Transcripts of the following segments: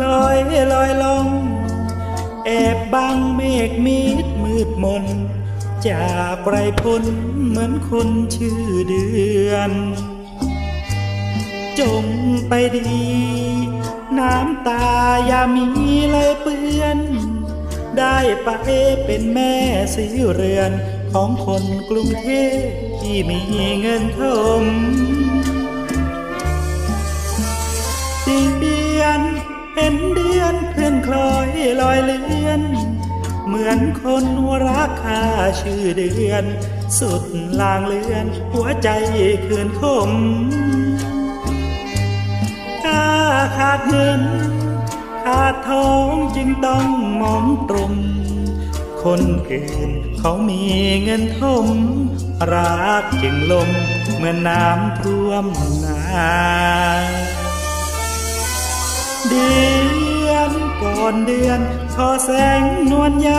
คลอยลอยลงแอบบังเมฆมิดมืดมน จากไรพ้นเหมือนคนชื่อเดือน จงไปดี น้ำตาอย่ามีเลยเปื้อน ได้ไปเป็นแม่สีเรือนของคนกรุงเทพที่มีเงินทมตี เดือนเห็นเดือนเคลื่อนคล้อยลอยเลือน เหมือนคนรักค่าชื่อเดือน สุดลางเลือน หัวใจคืนคมถ้าขาดเงิน ขาดทองจึงต้องมองตรงคนอื่นเขามีเงินทมรักจึงลมเหมือนน้ำท่วมนา เดือนก่อนเดือนขอแสงนวลใย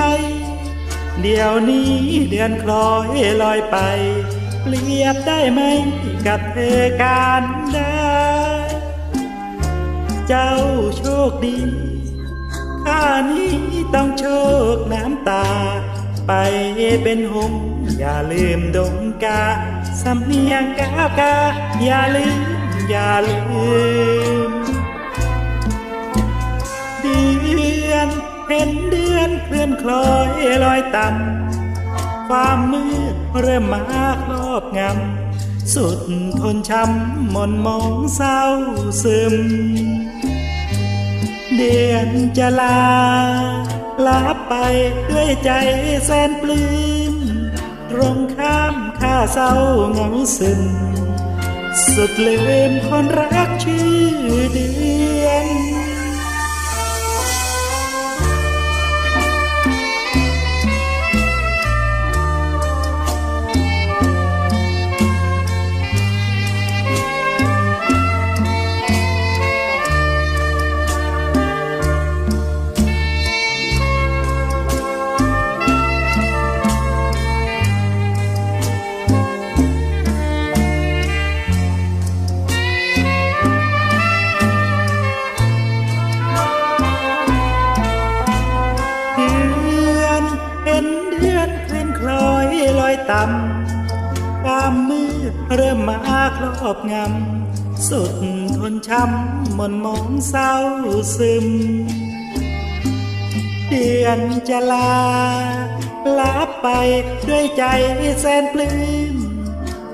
เดี๋ยวนี้เดือนคล้อยลอยไป เปรียบได้ไหมกับเธอการได้ เจ้าโชคดี ข้านี้ต้องโชคน้ำตา ไปเป็นหงอย่าลืมดงกาสำเนียงกากาอย่าลืม อย่าลืม เห็นเดือนเคลื่อนคล้อยลอยต่ำความมืดเริ่มมาครอบงำสุดทนช้ำหมนมองเศร้าซึม เดือนจะลาลาไปด้วยใจแสนปลื้มตรงข้ามข้าเศร้าเหงาซึม สุดลืมคนรักชื่อ ต่ำความมืดเริ่มมาครอบงำ สุดทนช้ำมนมองเศร้าซึม เดือนจะลาลาไปด้วยใจแสนปลื้ม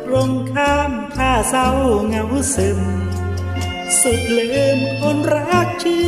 ตรงข้ามข้าเศร้าเหงาซึม สุดลืมคนรักชื่อ